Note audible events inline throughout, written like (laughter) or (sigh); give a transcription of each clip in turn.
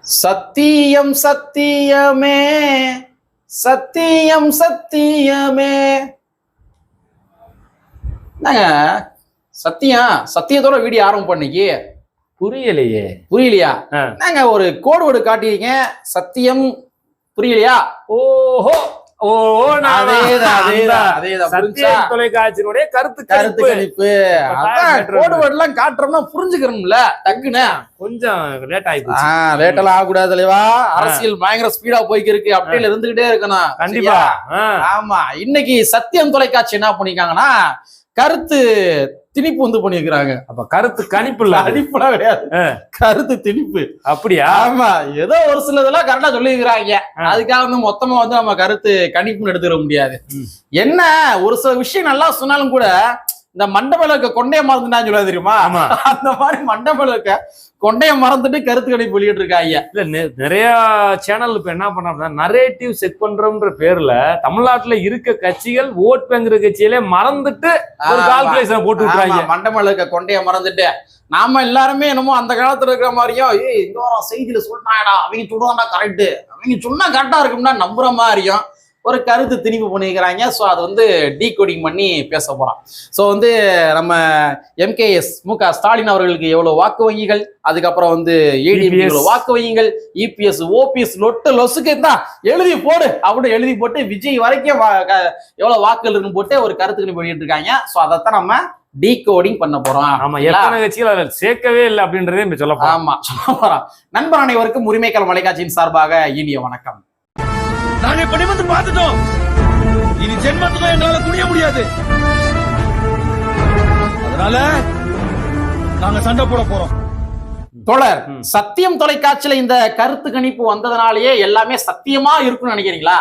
சத்தியம் சத்தியமே சத்தியம் சத்தியமே. என்னங்க? சத்தியம் சத்தியத்தோட வீடியோ ஆரம்பம் பண்ணிக்கு புரியலையே. புரியலையா. என்னங்க ஒரு கோடு வேர்டு காட்டியிருக்கீங்க? சத்தியம் புரியலையா? ஓஹோ! ஓ? தொலைக்காட்சியினுடைய கருத்து கருத்து கணிப்பு இப்ப அதான் காட்டுறது. கோடு வேர்டு எல்லாம் காட்டுறோம்னா புரிஞ்சுக்கிறோம்ல டக்குன்னு. கொஞ்சம் லேட் ஆஹ் லேட்டெல்லாம் ஆகக்கூடாது தலைவா. அரசியல் பயங்கர ஸ்பீடா போய்க்கு இருக்கு அப்படியே இருந்துகிட்டே இருக்கணும். கண்டிப்பா. ஆமா. இன்னைக்கு சத்தியம் தொலைக்காட்சி என்ன பண்ணிருக்காங்கன்னா கருத்து திணிப்பு வந்து பண்ணிருக்கிறாங்க அப்ப கருத்து கணிப்பு இல்ல. அடிப்பெல்லாம் கிடையாது. கருத்து திணிப்பு அப்படியா ஆமா ஏதோ ஒரு சிலதெல்லாம் கரெக்டா சொல்லியிருக்கிறாங்க. அதுக்காக வந்து மொத்தமா வந்து நம்ம கருத்து கணிப்புன்னு எடுத்துக்க முடியாது. என்ன ஒரு சில விஷயம் நல்லா சொன்னாலும் கூட இந்த மண்டபம் இருக்க கொண்டைய மறந்துட்டான்னு சொல்ல தெரியுமா? அந்த மாதிரி மண்டபம் இருக்க கொண்டைய மறந்துட்டு கருத்து கணிப்பு வெளியிட்டு இருக்காங்க இல்ல நெ- நிறைய சேனல் இப்ப என்ன பண்றாங்க நரேட்டிவ் செக் பண்றோம்ன்ற பேர்ல தமிழ்நாட்டுல இருக்க கட்சிகள் ஓட் பேங்குற கட்சியிலே மறந்துட்டு ஒரு. கால்குலேஷன் போட்டு விட்டுறாங்க. இருக்க கொண்டைய மறந்துட்டு. நாம எல்லாருமே என்னமோ அந்த காலத்துல இருக்கிற மாதிரியும் ஏய் இந்த வாரம் செய்தியில சொல்லிட்டாங்கடா அவங்க சொல்லுவாங்கடா கரெக்ட் அவங்க சொன்னா கரெக்டா இருக்கும்னா நம்புற மாதிரியும் ஒரு கருத்து திணிப்பு பண்ணிக்கிறாங்க ஸோ அது வந்து டீகோடிங் பண்ணி பேச போறோம். ஸோ வந்து நம்ம எம்கேஎஸ் மு க ஸ்டாலின் அவர்களுக்கு எவ்வளவு வாக்கு வங்கிகள்? அதுக்கப்புறம் வந்து EPS. எவ்வளவு வாக்கு வங்கிகள்? இபிஎஸ் ஓபிஎஸ் லொட்டு லொசுக்கு தான். எழுதி போடு. அப்படின்னு எழுதி போட்டு விஜய் வரைக்கும் எவ்வளவு வாக்குகள் இருக்குன்னு போட்டு ஒரு கருத்து கணிப்பு பண்ணிட்டு இருக்காங்க. ஸோ அதைத்தான் நம்ம டீகோடிங் பண்ண போறோம். ஆமா எத்தனை கட்சிகள் அதுல சேர்க்கவே இல்லை அப்படின்றதே சொல்ல ஆமா சொல்ல போறோம். நண்பர் அனைவருக்கும் உரிமைக்கல் மலைக்காட்சியின் சார்பாக இனிய வணக்கம். நாங்க இப்ப நிமிந்து பார்த்துட்டோம். இனி ஜென்மத்துக்கும் எங்களால துணிய முடியாது. அதனால நாங்க சண்டை போட போறோம். தொடர் சத்தியம் தொலைக்காட்சியில இந்த கருத்து கணிப்பு வந்ததுனாலயே எல்லாமே சத்தியமா இருக்கும்னு நினைக்கிறீங்களா?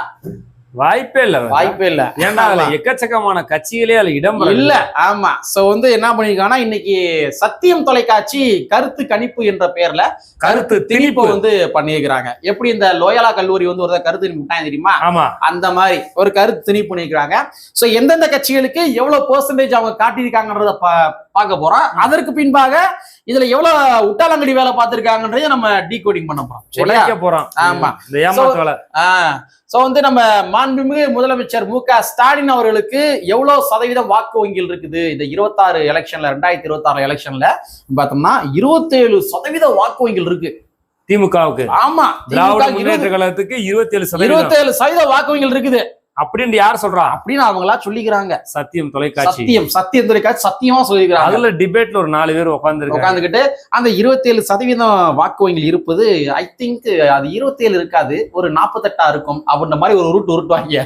வாய்ப்பே இல்ல. வாய்ப்பே இல்ல. ஏன்டா அதுல எக்கச்சக்கமான கட்சிகளே அதுல இடம். இல்ல ஆமா. சோ வந்து என்ன பண்ணிருக்காங்கன்னா இன்னைக்கு சத்தியம் தொலைக்காட்சி கருத்து கணிப்பு என்ற பெயர்ல கருத்து திணிப்பு வந்து பண்ணியிருக்கிறாங்க. எப்படி இந்த லோயலா கல்லூரி வந்து ஒரு கருத்து திணிப்பு தெரியுமா? ஆமா. அந்த மாதிரி ஒரு கருத்து திணிப்பு பண்ணியிருக்கிறாங்க. சோ எந்தெந்த கட்சிகளுக்கு எவ்வளவு பெர்சன்டேஜ் அவங்க காட்டியிருக்காங்கன்றத பார்க்க போறோம். அதற்கு பின்பாக இதுல எவ்வளவு உட்டாலங்கடி வேலை பார்த்திருக்காங்கன்றதை நம்ம டீகோடிங் பண்ண போறோம். சரியா? போறோம். ஆமா. சோ வந்து நம்ம மாண்புமிகு முதலமைச்சர் மு க ஸ்டாலின் அவர்களுக்கு எவ்வளவு சதவீதம் வாக்கு வங்கியில் இருக்குது? இந்த இருபத்தாறு எலெக்ஷன்ல ரெண்டாயிரத்தி இருபத்தாறு எலெக்ஷன்ல பார்த்தோம்னா இருபத்தேழு சதவீத வாக்கு வங்கியில் இருக்கு. திமுகவுக்கு. ஆமா. திராவிட முன்னேற்ற கழகத்துக்கு இருபத்தி ஏழு சதவீதம். இருபத்தேழு சதவீத வாக்கு வங்கியில் இருக்குது. அப்படின்னு யார் சொல்றா? அப்படின்னு அவங்களா சொல்லிக்கிறாங்க. சத்தியம் தொலைக்காட்சி. சத்தியம் சத்தியம் துறைக்காட்சி சத்தியமா சொல்லியிருக்கிறாங்க அதுல டிபேட்ல ஒரு நாலு பேர் உட்கார்ந்து உட்காந்துக்கிட்டு அந்த இருபத்தேழு சதவீதம் வாக்கு வங்கியில் இருப்பது ஐ திங்க் அது இருபத்தேழு இருக்காது ஒரு நாற்பத்தெட்டா இருக்கும் அப்படின்ற மாதிரி ஒரு உருட்டு உருட்டுவாங்க.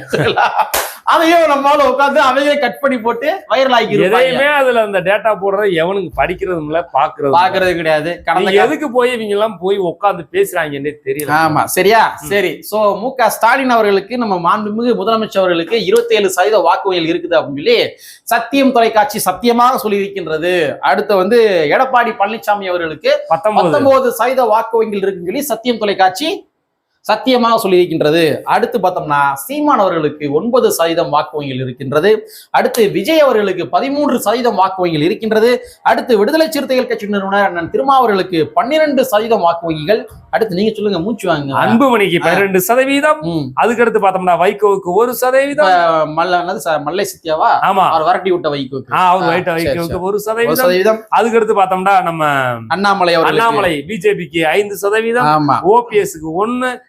அதையும் நம்மளால உட்காந்து அவையே கட் பண்ணி போட்டு வைரல் ஆகி எதையுமே அதுல அந்த டேட்டா போடுறது எவனுக்கு படிக்கிறதும் இல்ல பாக்குறது பாக்குறது கிடையாது. கடந்த எதுக்கு போய் இவங்க எல்லாம் போய் உட்கார்ந்து பேசுறாங்கன்னே தெரியல. ஆமா சரியா? சரி. சோ மு க ஸ்டாலின் அவர்களுக்கு நம்ம மாண்புமிகு முதலமைச்சர் அவர்களுக்கு இருபத்தேழு சதவீத வாக்குவங்கள் இருக்குது அப்படின்னு சொல்லி சத்தியம் தொலைக்காட்சி சத்தியமாக சொல்லி இருக்கின்றது அடுத்து வந்து எடப்பாடி பழனிசாமி அவர்களுக்கு பத்தொன்பது. பத்தொன்பது சதவீத வாக்கு வங்கியில் இருக்குன்னு சொல்லி சத்தியம் தொலைக்காட்சி சத்தியமாக சொல்லியிருக்கின்றது. அடுத்து பார்த்தோம்னா சீமான் அவர்களுக்கு ஒன்பது சதவீதம் வாக்கு வங்கியில் இருக்கின்றது. அடுத்து விஜய் அவர்களுக்கு பதிமூன்று சதவீதம் வாக்கு வங்கியில் இருக்கின்றது. அடுத்து விடுதலை சிறுத்தைகள் கட்சி நிறுவனர் அண்ணன் திருமாவர்களுக்கு பன்னிரண்டு சதவீதம் வாக்கு வங்கிகள் அடுத்து நீங்க சொல்லுங்க மூச்சு வாங்க அன்புமணிக்கு பன்னிரெண்டு சதவீதம். ம். அதுக்கு அடுத்து பார்த்தோம்னா வைகோவுக்கு ஒரு சதவீதம். மல்ல மல்லை சத்யாவா ஆமா. அவர் வரட்டி விட்ட வைகோக்கு. அவர் வைட்ட வைகோவுக்கு ஒரு சதவீதம். சதவீதம். அதுக்கு அடுத்து பார்த்தோம்னா நம்ம அண்ணாமலை அண்ணாமலை பிஜேபிக்கு ஐந்து சதவீதம். ஓபிஎஸ்க்கு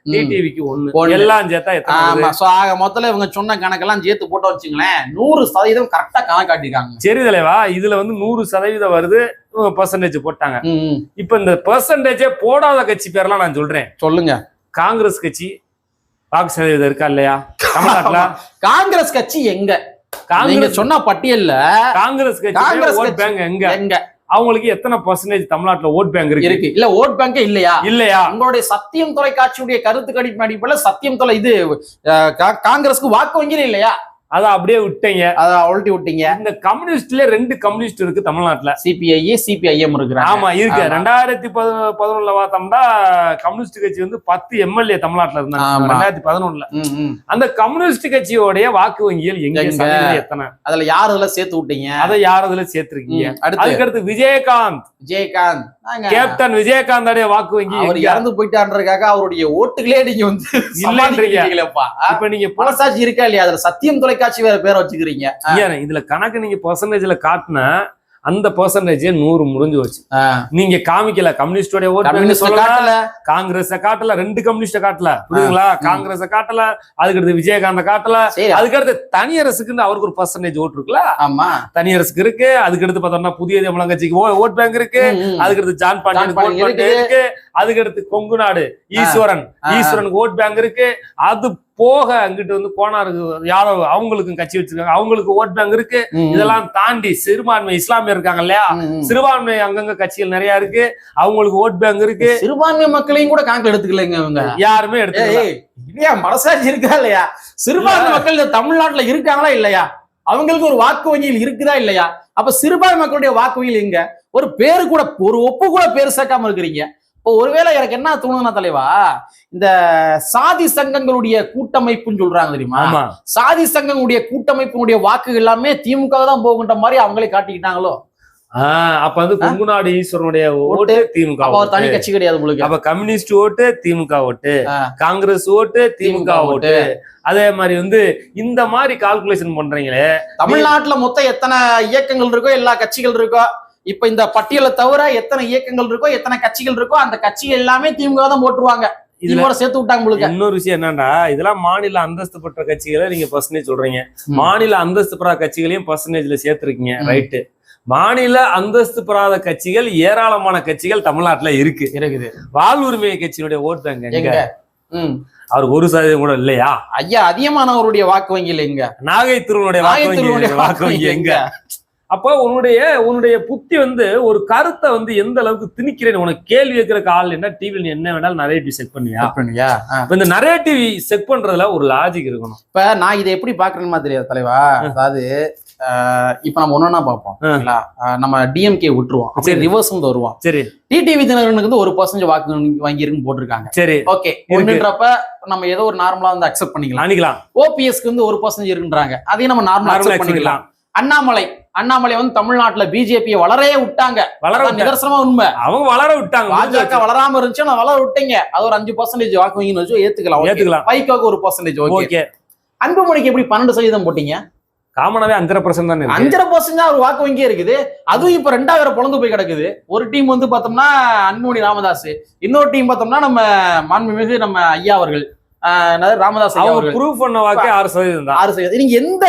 ம். டிடிவிக்கு ஒண்ணு. எல்லாம் சேர்த்தா? ஆமா சோ ஆக மொத்தத்துல இவங்க சொன்ன கணக்கெல்லாம் சேர்த்து போட்டோம் வச்சுங்களேன் நூறு சதவீதம் கரெக்டா கணக்கு காட்டிருக்காங்க சரி தலைவா இதுல வந்து நூறு சதவீதம் வருது பர்சன்டேஜ் போட்டாங்க. இப்ப இந்த பெர்சன்டேஜே போடாத கட்சி பேர்லாம் நான் சொல்றேன். சொல்லுங்க. காங்கிரஸ் கட்சி வாக்கு சதவீதம் இருக்கா இல்லையா? தமிழ்நாட்டுல? காங்கிரஸ் கட்சி எங்க? காங்கிரஸ் சொன்ன பட்டியல்ல காங்கிரஸ் காங்கிரஸ் கட்சி பேங்க் எங்க? எங்க? அவங்களுக்கு எத்தனை பர்சன்டேஜ் தமிழ்நாட்டுல ஓட் பேங்க் இருக்கு? இருக்கு. இல்ல ஓட் பேங்கே இல்லையா? இல்லையா? உங்களுடைய சத்தியம் தொலைக்காட்சியுடைய கருத்து கணிப்பு அடிப்படையில் சத்தியம் தொலை இது காங்கிரஸ்க்கு வாக்கு வங்கியே இல்லையா? அதை அப்படியே விட்டீங்க. அதை அழட்டி விட்டீங்க. இந்த கம்யூனிஸ்ட்ல ரெண்டு கம்யூனிஸ்ட் இருக்கு தமிழ்நாட்டுல. சிபிஐ சிபிஐஎம் இருக்கிறாங்க. ஆமா இருக்கு. ரெண்டாயிரத்தி பதி- பதினொன்னுல பார்த்தோம்னா கம்யூனிஸ்ட் கட்சி வந்து பத்து எம்எல்ஏ தமிழ்நாட்டுல இருந்தாங்க. ரெண்டாயிரத்தி பதினொன்னுல. அந்த கம்யூனிஸ்ட் கட்சியோடைய வாக்கு வங்கிகள் எங்க? எத்தனை? அதுல யார் இதுல சேர்த்து விட்டீங்க? அதை யார் அதுல சேர்த்திருக்கீங்க? அதுக்கடுத்து விஜயகாந்த். விஜயகாந்த். கேப்டன் விஜயகாந்தோடைய வாக்கு வங்கி அவர்? இறந்து போயிட்டான்றதுக்காக அவருடைய ஓட்டுகளே நீங்க வந்து இல்லைன்றீங்க. சமாளிக்கிறீங்களேப்பா. இப்ப நீங்க மனசாட்சி இருக்கா இல்லையா? அதுல சத்தியம் தொலைக்காட்சி வேற பேரை வச்சுக்கிறீங்க. ஏன் இதுல கணக்கு நீங்க பர்சன்டேஜ்ல காட்டின அந்த பர்சன்டேஜ் நூறு முடிஞ்சு வச்சு. நீங்க காமிக்கல கம்யூனிஸ்டோட ஓட்டு சொல்லல காங்கிரஸ காட்டல ரெண்டு கம்யூனிஸ்ட காட்டல. புரியுதுங்களா? காங்கிரஸ காட்டல அதுக்கடுத்து விஜயகாந்த காட்டல. அதுக்கடுத்து தனியரசுக்குன்னு அவருக்கு ஒரு பர்சன்டேஜ் ஓட்டு இருக்குல்ல? ஆமா. தனியரசுக்கு இருக்கு. அதுக்கடுத்து பார்த்தோம்னா புதிய தமிழக கட்சிக்கு ஓட் பேங்க் இருக்கு. அதுக்கடுத்து ஜான் பாண்டியன் இருக்கு. அதுக்கடுத்து கொங்கு நாடு ஈஸ்வரன். ஆ. ஈஸ்வரனுக்கு ஓட் பேங்க் இருக்கு. அது போக அங்கிட்டு வந்து கோனாருக்கு யாதவ் அவங்களுக்கும் கட்சி வச்சிருக்காங்க. அவங்களுக்கு ஓட் பேங்க் இருக்கு. இதெல்லாம் தாண்டி சிறுபான்மை இஸ்லாமியர் இருக்காங்க இல்லையா. சிறுபான்மை அங்கங்க கட்சிகள் நிறைய இருக்கு. அவங்களுக்கு ஓட் பேங்க் இருக்கு. சிறுபான்மை மக்களையும் கூட கணக்கு எடுத்துக்கலைங்க இவங்க. யாருமே ஏய், இல்லையா மனசாட்சி இருக்கா இல்லையா? சிறுபான்மை மக்கள் இந்த தமிழ்நாட்டுல இருக்காங்களா இல்லையா? அவங்களுக்கு ஒரு வாக்கு வங்கியில் இருக்குதா இல்லையா? அப்ப சிறுபான்மை மக்களுடைய வாக்கு வங்கியில் எங்க? ஒரு பேரு கூட ஒரு ஒப்பு கூட பேர் சேர்க்காம இருக்கிறீங்க. இப்போ ஒருவேளை எனக்கு என்ன தோணுதுன்னா தலைவா இந்த சாதி சங்கங்களுடைய கூட்டமைப்புன்னு சொல்றாங்க தெரியுமா? சாதி சங்கங்களுடைய கூட்டமைப்பினுடைய வாக்குகள் எல்லாமே திமுக தான் போகுன்ற மாதிரி அவங்களே காட்டிக்கிட்டாங்களோ? அப்ப வந்து கொங்கு நாடு ஈஸ்வரனுடைய ஓட்டு. திமுக தனி. கட்சி கிடையாது உங்களுக்கு. அப்ப கம்யூனிஸ்ட் ஓட்டு திமுக ஓட்டு. காங்கிரஸ் ஓட்டு திமுக ஓட்டு. அதே மாதிரி வந்து இந்த மாதிரி கால்குலேஷன் பண்றீங்களே. தமிழ்நாட்டுல மொத்தம் எத்தனை இயக்கங்கள் இருக்கோ எல்லா கட்சிகள் இருக்கோ இப்ப இந்த பட்டியலை தவிர எத்தனை இயக்கங்கள் இருக்கோ எத்தனை கட்சிகள் இருக்கோ அந்த கட்சிகள் எல்லாமே திமுக தான் போட்டுருவாங்க. திமுக சேர்த்து விட்டாங்க உங்களுக்கு இன்னொரு விஷயம் என்னன்னா இதெல்லாம் மாநில அந்தஸ்து பெற்ற கட்சிகளை நீங்க பர்சன்டேஜ் சொல்றீங்க. மாநில அந்தஸ்து பெறாத கட்சிகளையும் பர்சன்டேஜ்ல சேர்த்திருக்கீங்க. ரைட்டு மாநில அந்தஸ்து பெறாத கட்சிகள் ஏராளமான கட்சிகள் தமிழ்நாட்டுல இருக்கு. இருக்குது. வாழ் உரிமை கட்சியினுடைய ஓட் பேங்க் எங்க எங்க? ம். அவருக்கு ஒரு சதவீதம் கூட இல்லையா? ஐயா அதிகமானவருடைய வாக்கு வங்கியில் எங்க? நாகை திருவனுடைய வாக்கு வங்கி வாக்கு வங்கி எங்க? அப்போ உன்னுடைய உன்னுடைய புத்தி வந்து ஒரு கருத்தை வந்து எந்த அளவுக்கு திணிக்கிறேன்னு உனக்கு கேள்வி கேட்கறக்கு ஆள் என்ன டிவில நீ என்ன வேணாலும் நரேட்டிவ் செக்? ஆ. இப்ப இந்த நரேட்டிவ் செக் பண்றதுல ஒரு லாஜிக் இருக்கணும். இப்ப நான் இதை எப்படி பாக்குறேன்னு தெரியாது தலைவா? அதாவது இப்ப நம்ம ஒன்னொன்னா பார்ப்போம் நம்ம டிஎம்கே விட்டுருவோம் சரி. ரிவர்ஸ் வந்து வருவோம். சரி. டிடிவி தினகரனுக்கு வந்து ஒரு பர்சன்டேஜ் வாக்கு வங்கி இருக்குன்னு போட்டிருக்காங்க. சரி. ஓகே ஒண்ணுன்றப்ப நம்ம ஏதோ ஒரு நார்மலா வந்து அக்செப்ட் பண்ணிக்கலாம். அணிக்கலாம் ஓபிஎஸ்க்கு வந்து ஒரு பர்சன்டேஜ் இருக்குன்றாங்க. அதையும் நம்ம நார்மலா அக்செப்ட் பண்ணிக்கலாம். பண்ணிக்கலாம். அண்ணாமலை அண்ணாமலை வந்து தமிழ்நாட்டுல பிஜேபியை வளரவே விட்டாங்க. வளர. நிதர்சனமா உண்மை. அவங்க வளர விட்டாங்க. பாஜக வளராம இருந்துச்சு நான் வளர விட்டீங்க. அது ஒரு அஞ்சு பர்சன்டேஜ் வாக்கு வங்கின்னு வச்சு ஏத்துக்கலாம். ஏத்துக்கலாம். வைகோக்கு ஒரு பர்சன்டேஜ் ஓகே. அன்புமணிக்கு எப்படி பன்னெண்டு சதவீதம் போட்டீங்க? காமனாவே அஞ்சரை பர்சன்ட் தானே. அஞ்சரை பர்சன்ட் தான் ஒரு வாக்கு வங்கியே இருக்குது. அதுவும் இப்ப ரெண்டாயிரம் பொழந்து போய் கிடக்குது. ஒரு டீம் வந்து பார்த்தோம்னா அன்புமணி ராமதாஸ் இன்னொரு டீம் பார்த்தோம்னா நம்ம மாண்புமிகு நம்ம ஐயா அவர்கள். ராமதாஸ் அவங்க ப்ரூவ் பண்ண வாக்கே ஆறு சதவீதம் தான். ஆறு சதவீதம். நீங்க எந்த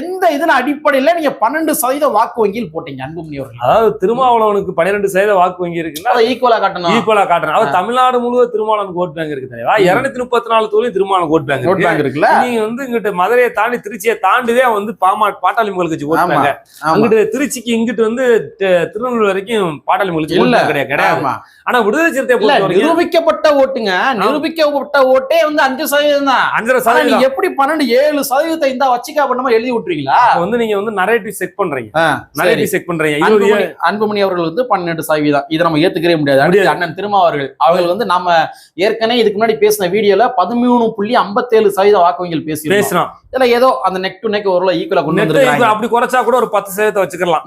எந்த இதுல அடிப்படையில நீங்க பன்னெண்டு சதவீதம் வாக்கு வங்கியில் போட்டீங்க அன்புமணி அவர்கள்? அதாவது திருமாவளவனுக்கு பன்னிரெண்டு சதவீத வாக்கு வங்கி இருக்குன்னா அதை ஈக்குவலா காட்டணும். ஈக்குவலா காட்டுறேன் அவர் தமிழ்நாடு முழுவதும் திருமாவளவனுக்கு ஓட் பேங்க் இருக்கு தெரியுமா? இருநூத்தி முப்பத்தி நாலு தொழில் Thirumavalavan vote bank vote bank இருக்குல்ல? நீங்க வந்து இங்கிட்ட மதுரையை தாண்டி திருச்சியை தாண்டிதான் வந்து பாமா பாட்டாளி மக்கள் கட்சி ஓட் பேங்க் அங்கிட்டு திருச்சிக்கு இங்கிட்டு வந்து திருநெல்வேலி வரைக்கும் பாட்டாளி மக்கள் இல்ல. கிடையாது. கிடையாது ஆனா விடுதலை சிறுத்தை நிரூபிக்கப்பட்ட ஓட்டுங்க நிரூபிக்கப்பட்ட ஓட்டே வந்து அஞ்சு சதவீதம் தான் அஞ்சரை சதவீதம். எப்படி பன்னெண்டு ஏழு சதவீதத்தை இந்த வச்சிக்கா பண்ணாம எழுதி விட்டுறீங்களா? வந்து நீங்க வந்து நரேட்டிவ் செக் பண்றீங்க. நரேட்டிவ் செக் பண்றீங்க. அன்புமணி அவர்கள் வந்து பன்னெண்டு சதவீதம். இதை நம்ம ஏத்துக்கவே முடியாது. அண்ணன் திருமா அவர்கள். அவர்கள் வந்து நம்ம ஏற்கனவே இதுக்கு முன்னாடி பேசின வீடியோல பதிமூணு புள்ளி ஐம்பத்தேழு சதவீதம் வாக்கு வங்கியில் பேசி பேசுறோம் இதுல ஏதோ அந்த நெக் டு நெக் ஓரளவு ஈக்குவலா கொண்டு வந்திருக்காங்க அப்படி குறைச்சா கூட ஒரு பத்து சதவீதத்தை வச்சுக்கலாம்.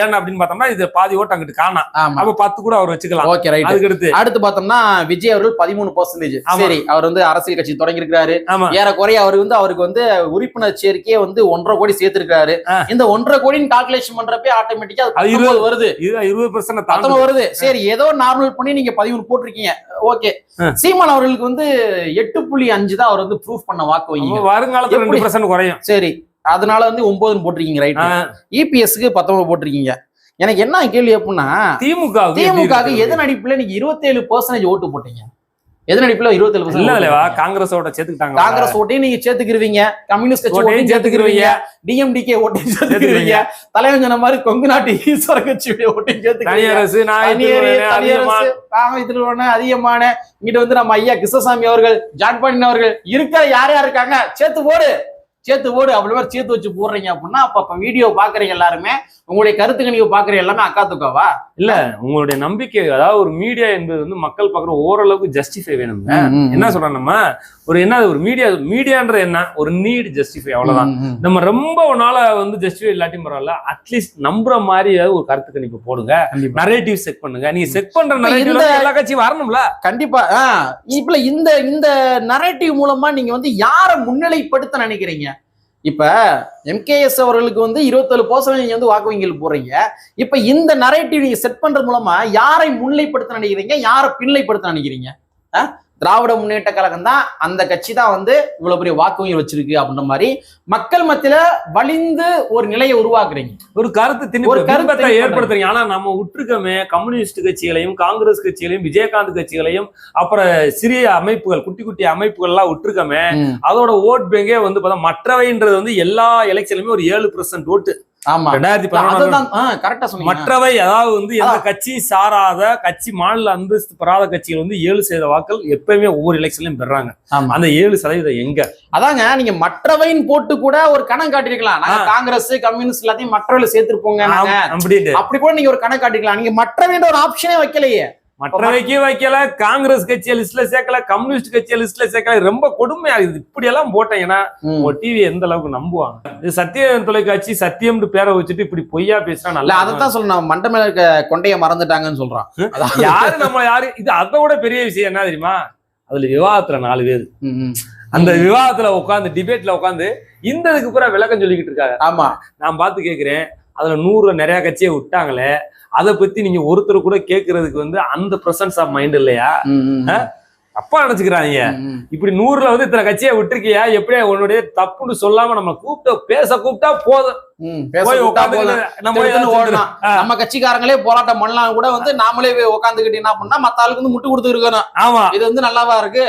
ஏன்னா அப்படின்னு பார்த்தோம்னா இது பாதி ஓட்டு அங்கிட்டு காணா. ஆமா. அப்ப பத்து கூட அவர் வச்சுக்கலாம். ஓகே ரைட் அதுக்கு அடுத்து. பார்த்தோம்னா விஜய் அவர்கள் பதிமூணு பர்சன்டேஜ். சரி அவர் வந்து அரசியல் கட்சி தொடங்கி இருக்காரு ஆமா. ஏறக்குறைய அவர் வந்து அவருக்கு வந்து உறுப்பினர் சேர்க்கையே வந்து ஒன்றரை கோடி சேர்த்திருக்காரு. இந்த ஒன்றரை கோடின்னு கால்குலேஷன் பண்றப்பே ஆட்டோமேட்டிக்கா அது அது இருபது. 19 வருது இருபது பர்சன்ட் பத்தொன்பது வருது. சரி ஏதோ நார்மல் பண்ணி நீங்க பதிமூணு போட்டிருக்கீங்க. ஓகே. சீமான் அவர்களுக்கு வந்து எட்டு புள்ளி அஞ்சு தான் அவர் வந்து ப்ரூஃப் பண்ண வாக்கு வைங்க வருங்காலத்துல ரெண்டு? பர்சன்ட் குறையும் சரி அதனால வந்து ஒன்பதுன்னு போட்டிருக்கீங்க ரைட் இபிஎஸ்க்கு பத்தொன்பது போட்டிருக்கீங்க எனக்கு என்ன கேள்வி அப்படின்னா திமுக திமுக? எதன் அடிப்புல நீங்க இருபத்தேழு பர்சன்டேஜ் ஓட்டு போட்டீங்க எதன் அடிப்புல இருபத்தேழு இல்ல பர்சன்ட் இல்லவா? காங்கிரஸோட சேர்த்துக்கிட்டாங்க காங்கிரஸ் ஓட்டையும் நீங்க சேர்த்துக்கிருவீங்க. கம்யூனிஸ்ட் கட்சி ஓட்டையும் சேர்த்துக்கிருவீங்க. டிஎம்டிகே ஓட்டையும் சேர்த்துக்கிருவீங்க. தலைவன் சொன்ன மாதிரி கொங்கு நாட்டு ஈஸ்வர கட்சியுடைய ஓட்டையும் சேர்த்துக்கிருவீங்க. அதிகமான. இங்கிட்ட வந்து நம்ம ஐயா கிருஷ்ணசாமி அவர்கள் ஜான் பாண்டியன் அவர்கள் இருக்கிற யார் யார் இருக்காங்க? சேர்த்து போடு. சேர்த்து போடு அப்படி மாதிரி சேர்த்து வச்சு போடுறீங்க அப்படின்னா அப்ப அப்ப வீடியோ பாக்குறீங்க எல்லாருமே. உங்களுடைய கருத்து கணிவு பாக்குற எல்லாமே அக்கா துக்காவா? இல்ல உங்களுடைய நம்பிக்கை அதாவது ஒரு மீடியா என்பது வந்து மக்கள் பாக்குற ஓரளவுக்கு ஜஸ்டிஃபை வேணுங்க என்ன சொல்றோம் நம்ம? ஒரு என்ன ஒரு மீடியா மீடியான்ற என்ன? ஒரு நீட் ஜஸ்டிஃபை அவ்வளவுதான். நம்ம ரொம்ப நாள வந்து ஜஸ்டிஃபை இல்லாட்டியும் பரவாயில்ல அட்லீஸ்ட் நம்புற மாதிரி ஏதாவது ஒரு கருத்து கணிப்பு போடுங்க. நரேட்டிவ் செக் பண்ணுங்க. நீங்க செக் பண்ற இப்ப நரேட்டிவ் எல்லா கட்சியும் வரணும்ல? கண்டிப்பா இப்ப இந்த இந்த நரேட்டிவ் மூலமா நீங்க வந்து யாரை முன்னிலைப்படுத்த நினைக்கிறீங்க? இப்ப எம்கேஎஸ் அவர்களுக்கு வந்து இருபத்தேழு பர்சன்ட் நீங்க வந்து வாக்கு வங்கியில் போடுறீங்க. இப்ப இந்த நரேட்டிவ் நீங்க செட் பண்றது மூலமா யாரை முன்னிலைப்படுத்த நினைக்கிறீங்க? யாரை பின்னிலைப்படுத்த நினைக்கிறீங்க? திராவிட முன்னேற்ற கழகம் தான் அந்த கட்சி தான் வந்து இவ்வளவு பெரிய வாக்கு வங்கி வச்சிருக்கு அப்படின்ற மாதிரி மக்கள் மத்தியில வலிந்து ஒரு நிலையை உருவாக்குறீங்க. ஒரு கருத்து ஒரு கருத்து ஏற்படுத்துறீங்க. ஆனா நம்ம உற்றுக்கமே கம்யூனிஸ்ட் கட்சிகளையும் காங்கிரஸ் கட்சிகளையும் விஜயகாந்த் கட்சிகளையும் அப்புறம் சிறிய அமைப்புகள் குட்டி குட்டி அமைப்புகள் எல்லாம் விட்டுருக்கமே அதோட ஓட் பேங்கே வந்து பார்த்தா மற்றவைன்றது வந்து எல்லா எலெக்ஷன்லயுமே ஒரு ஏழு பர்சன்ட் ஓட்டு. ஆமா. ரெண்டாயிரத்தி பதினொன்று அதுதான் கரெக்டா சொன்னீங்க. மற்றவை அதாவது வந்து எந்த. கட்சி சாராத கட்சி மாநில அந்தஸ்து பெறாத கட்சிகள் வந்து ஏழு சதவீத வாக்கள் எப்பயுமே ஒவ்வொரு எலெக்ஷன்லயும் பெறாங்க. அந்த ஏழு சதவீதம் எங்க? அதாங்க நீங்க மற்றவைன்னு போட்டு கூட ஒரு கணக்கு காட்டிருக்கலாம் நாங்க. காங்கிரஸ் கம்யூனிஸ்ட் எல்லாத்தையும் மற்றவையில சேர்த்திருப்போங்க அப்படி கூட நீங்க ஒரு கணக்கு காட்டிக்கலாம் நீங்க மற்றவைன்ற ஒரு ஆப்ஷனே வைக்கலையே. மற்றவைக்கு வைக்கல காங்கிரஸ் கட்சியை லிஸ்ட்ல சேர்க்கல கம்யூனிஸ்ட் கட்சியை லிஸ்ட்ல சேர்க்கல. ரொம்ப கொடுமையா இருக்குது இப்படி எல்லாம் போட்டீங்கன்னா டிவி எந்த அளவுக்கு நம்புவாங்க? இது சத்தியம் தொலைக்காட்சி சத்தியம்னு பேரை வச்சுட்டு இப்படி பொய்யா பேசினா நல்லா அதைத்தான் சொல்லணும் மண்டை மேல இருக்க கொண்டைய மறந்துட்டாங்கன்னு சொல்றான். அதான். யாரு நம்ம யாரு? இது அதை விட பெரிய விஷயம் என்ன தெரியுமா? அதுல விவாதத்துல நாலு பேர். அந்த விவாதத்துல உட்காந்து டிபேட்ல உட்காந்து இந்த இதுக்கு பூரா விளக்கம் சொல்லிக்கிட்டு இருக்காங்க. ஆமா. நான் பார்த்து கேக்குறேன். அதுல நூறு நிறைய கட்சியை விட்டாங்களே. அதை பத்தி நீங்க ஒருத்தர் கூட கேக்குறதுக்கு வந்து அந்த பிரசன்ஸ் ஆஃப் மைண்ட் இல்லையா? அப்பா நினைச்சுக்கிறாங்க. இப்படி நூறுல வந்து இத்தனை கட்சியை விட்டுருக்கியா? எப்படியா உன்னுடைய தப்புன்னு சொல்லாம நம்ம கூப்பிட்டு பேச கூப்பிட்டா போதும். நம்ம கட்சிக்காரங்களே போராட்டம் பண்ணலாம் கூட வந்து நாமளே உட்காந்துக்கிட்டு என்ன பண்ணா மத்த ஆளுக்கு வந்து முட்டு கொடுத்து இருக்கணும். ஆமா. இது வந்து நல்லாவா இருக்கு?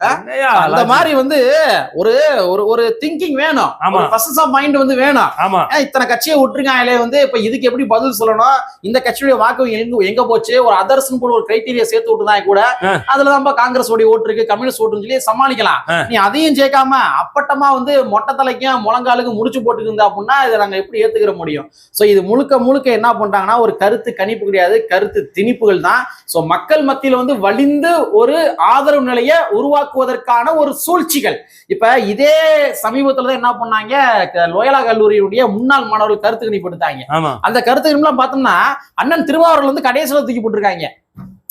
அந்த? மாதிரி வந்து ஒரு ஒரு ஒரு திங்கிங் வேணும். ஆமா. பிரசன்ஸ் ஆஃப் மைண்ட் வந்து வேணும். ஆமா. இத்தனை கட்சியை விட்டுருக்காங்களே வந்து இப்ப இதுக்கு எப்படி பதில் சொல்லணும்? இந்த கட்சியுடைய வாக்கு எங்க எங்க போச்சு? ஒரு அதர்ஸ் கூட ஒரு கிரைட்டீரியா சேர்த்து விட்டுதான் கூட. ஆ. அதுலதான்ப்பா காங்கிரஸ் உடைய ஓட்டு இருக்கு கம்யூனிஸ்ட் ஓட்டுன்னு சொல்லி சமாளிக்கலாம். நீ அதையும் சேர்க்காம அப்பட்டமா வந்து மொட்டை தலைக்கும் முழங்காலுக்கும் முடிச்சு போட்டுக்கு இருந்தா அப்படின்னா இதை நாங்க எப்படி ஏத்துக்கிற முடியும்? சோ இது முழுக்க முழுக்க என்ன பண்றாங்கன்னா ஒரு கருத்து கணிப்பு கிடையாது கருத்து திணிப்புகள் தான். சோ மக்கள் மத்தியில வந்து வலிந்து ஒரு ஆதரவு நிலையை உருவாக்குவதற்கான ஒரு சூழ்ச்சிகள். இப்ப இதே சமீபத்துல தான் என்ன பண்ணாங்க? லோயலா கல்லூரியுடைய முன்னாள் மாணவர்கள் கருத்து கணிப்பு எடுத்தாங்க. ஆமா. அந்த கருத்து கணிப்புலாம் பார்த்தோம்னா அண்ணன் திருமாவர்கள் வந்து கடைசியில தூக்கி போட்டிருக்காங்க.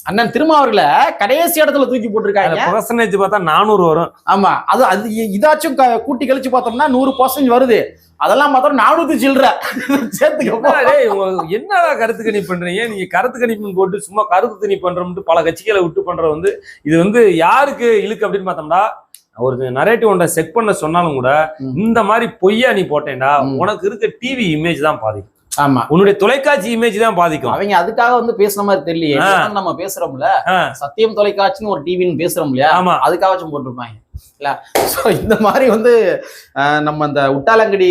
அண்ணன் திருமாவர்களை கடைசி இடத்துல தூக்கி போட்டிருக்காங்க. பர்சன்டேஜ் பார்த்தா நானூறு வரும். ஆமா அது அது இதாச்சும் கூட்டி கழிச்சு பார்த்தோம்னா நூறு பர்சன்ட் வருது. அதெல்லாம் பார்த்தோம் நானூத்தி சில்லற. (laughs) சேர்த்துக்க. என்னடா கருத்து கணிப்பு பண்றீங்க? நீங்க கருத்து கணிப்புன்னு போட்டு சும்மா கருத்து கணிப்பு பண்றோம்ட்டு பல கட்சிகளை விட்டு பண்ற வந்து இது வந்து யாருக்கு இழுக்கு அப்படின்னு பார்த்தோம்னா ஒரு நரேட்டிவ் ஒன்றை செக் பண்ண சொன்னாலும் கூட. இந்த மாதிரி பொய்யா நீ போட்டேன்டா. உனக்கு இருக்க டிவி இமேஜ் தான் பாதிக்கும். ஆமா. உன்னுடைய தொலைக்காட்சி இமேஜ் தான் பாதிக்கும். அவங்க அதுக்காக வந்து பேசுன மாதிரி தெரியலையே. நம்ம பேசுறோம்ல. சத்தியம் தொலைக்காட்சின்னு ஒரு டிவின்னு பேசுறோம் இல்லையா? ஆமா. அதுக்காகச்சும் போட்டிருப்பாங்க. இல்ல? ஸோ இந்த மாதிரி வந்து நம்ம இந்த உட்டாலங்கடி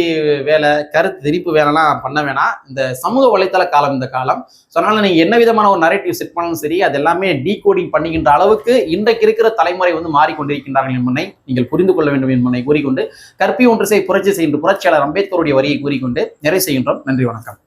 வேலை கருத்து திரிப்பு வேலைலாம் பண்ண வேணாம். இந்த சமூக வலைத்தள காலம் இந்த காலம். ஸோ அதனால நீங்க என்ன விதமான ஒரு நரேட்டிவ் செட் பண்ணாலும் சரி அது எல்லாமே டீகோடிங் பண்ணுகின்ற அளவுக்கு இன்றைக்கு இருக்கிற தலைமுறை வந்து மாறிக்கொண்டிருக்கின்றார்கள் என்பதை நீங்கள் புரிந்து கொள்ள வேண்டும் என்பதை கூறிக்கொண்டு கற்பி ஒன்று செய் புரட்சி செய்கின்ற புரட்சியாளர் அம்பேத்கருடைய வரியை கூறிக்கொண்டு நிறைவு செய்கின்றோம். நன்றி வணக்கம்.